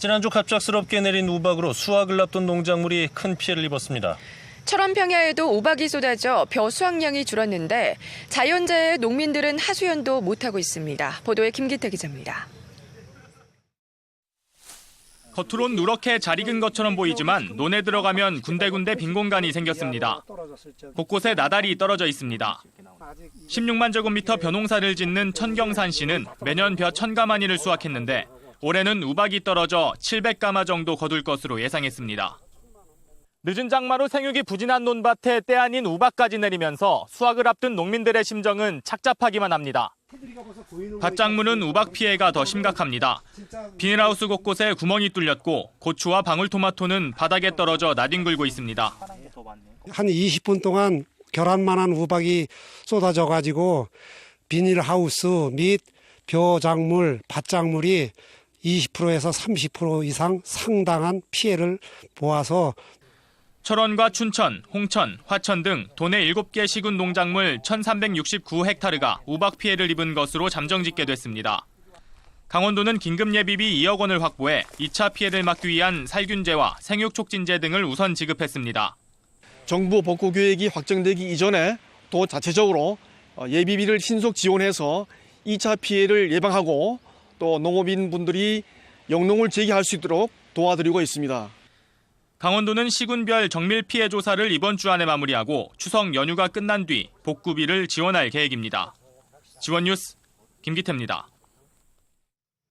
지난주 갑작스럽게 내린 우박으로 수확을 앞둔 농작물이 큰 피해를 입었습니다. 철원 평야에도 우박이 쏟아져 벼 수확량이 줄었는데 자연재해 농민들은 하수연도 못하고 있습니다. 보도에 김기태 기자입니다. 겉으론 누렇게 잘 익은 것처럼 보이지만 논에 들어가면 군데군데 빈 공간이 생겼습니다. 곳곳에 나달이 떨어져 있습니다. 16만 제곱미터 벼농사를 짓는 천경산 씨는 매년 벼 천가마니를 수확했는데 올해는 우박이 떨어져 700가마 정도 거둘 것으로 예상했습니다. 늦은 장마로 생육이 부진한 논밭에 때 아닌 우박까지 내리면서 수확을 앞둔 농민들의 심정은 착잡하기만 합니다. 밭작물은 우박 피해가 더 심각합니다. 비닐하우스 곳곳에 구멍이 뚫렸고 고추와 방울토마토는 바닥에 떨어져 나뒹굴고 있습니다. 한 20분 동안 결한만한 우박이 쏟아져 가지고 비닐하우스 및 벼작물, 밭작물이 20%에서 30% 이상 상당한 피해를 보아서 철원과 춘천, 홍천, 화천 등 도내 7개 시군 농작물 1,369헥타르가 우박 피해를 입은 것으로 잠정짓게 됐습니다. 강원도는 긴급 예비비 2억 원을 확보해 2차 피해를 막기 위한 살균제와 생육 촉진제 등을 우선 지급했습니다. 정부 복구 계획이 확정되기 이전에 또 자체적으로 어, 예비비를 신속 지원해서 2차 피해를 예방하고 또 농업인 분들이 영농을 재개할 수 있도록 도와드리고 있습니다. 강원도는 시군별 정밀 피해 조사를 이번 주 안에 마무리하고 추석 연휴가 끝난 뒤 복구비를 지원할 계획입니다. 지원 뉴스 김기태입니다.